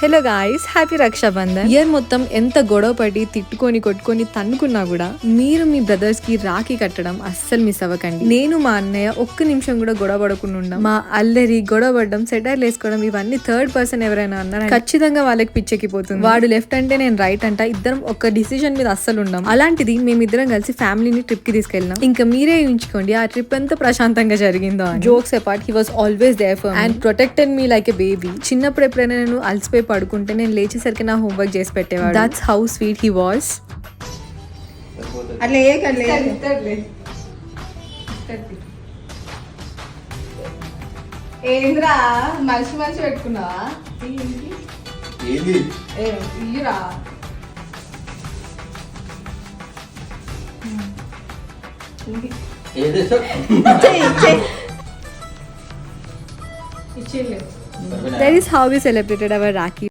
Hello guys happy Raksha Bandhan year మొత్తం ఎంత గొడవ పడి తిట్టుకొని కొట్టుకొని తన్నుకున్నా కూడా మీరు మీ బ్రదర్స్కి రాఖీ కట్టడం అస్సలు మిస్ అవ్వకండి. నేను మా అన్నయ్య ఒక్క నిమిషం కూడా గొడవ పడకుండా ఉండం. మా అల్లరి గొడవ పడడం సెటైర్లు వేసుకోవడం ఇవన్నీ థర్డ్ పర్సన్ ఎవరైనా అన్నారు ఖచ్చితంగా వాళ్ళకి పిచ్చెక్కిపోతుంది. వాడు లెఫ్ట్ అంటే నేను రైట్ అంట ఇద్దరం ఒక డిసిజన్ మీద అస్సలు ఉండం. అలాంటిది మేమిద్దరం కలిసి ఫ్యామిలీని ట్రిప్కి తీసుకెళ్ళినాం. ఇంకా మీరే ఊహించుకోండి ఆ ట్రిప్ ఎంత ప్రశాంతంగా జరిగిందో jokes apart he was always there for and protected me like a baby చిన్నప్పుడు ఎప్పుడైనా నేను అలసిపోయి పడుకుంటే నేను లేచేసరికి నా హోంవర్క్ చేసి పెట్టేవాడు. That's how sweet he was అట్లా ఏ ఏంద్రా? మనిషి మనిషి పెట్టుకున్నావా? ఏది? ఏ ఇయ్యరా. ఏది? That is how we celebrated our Rakhi.